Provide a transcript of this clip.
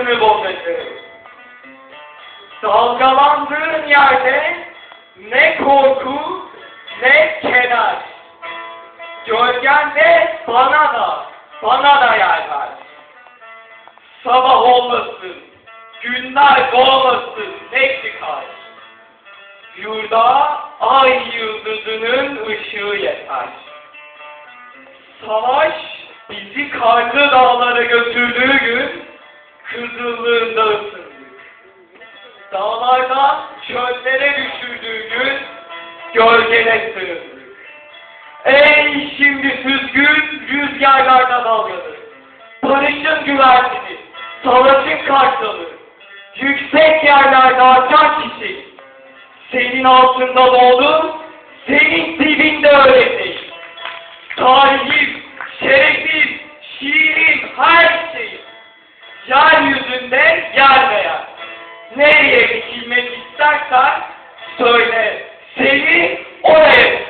Sınıf bombası. Dalgalandığın yerde ne korku ne keder. Gölgende bana da, bana da yer ver. Sabah olmasın, günler doğmasın ne çıkar. Yurda ay yıldızının ışığı yeter. Savaş bizi karlı dağlara götürdüğü gün kızıllığında ısındık. Dağlardan çöllere düşürdüğü gün gölgene sığındık. Ey şimdi süzgün rüzgarlarda dalgalı. Barışın güvercini, savaşın kartalı. Yüksek yerlerde açan çiçek. Senin altında doğdum, senin dibinde öğreteyim. Tarihim, şerefim, şiirim, nereye dikilmek istersen söyle. Seni oraya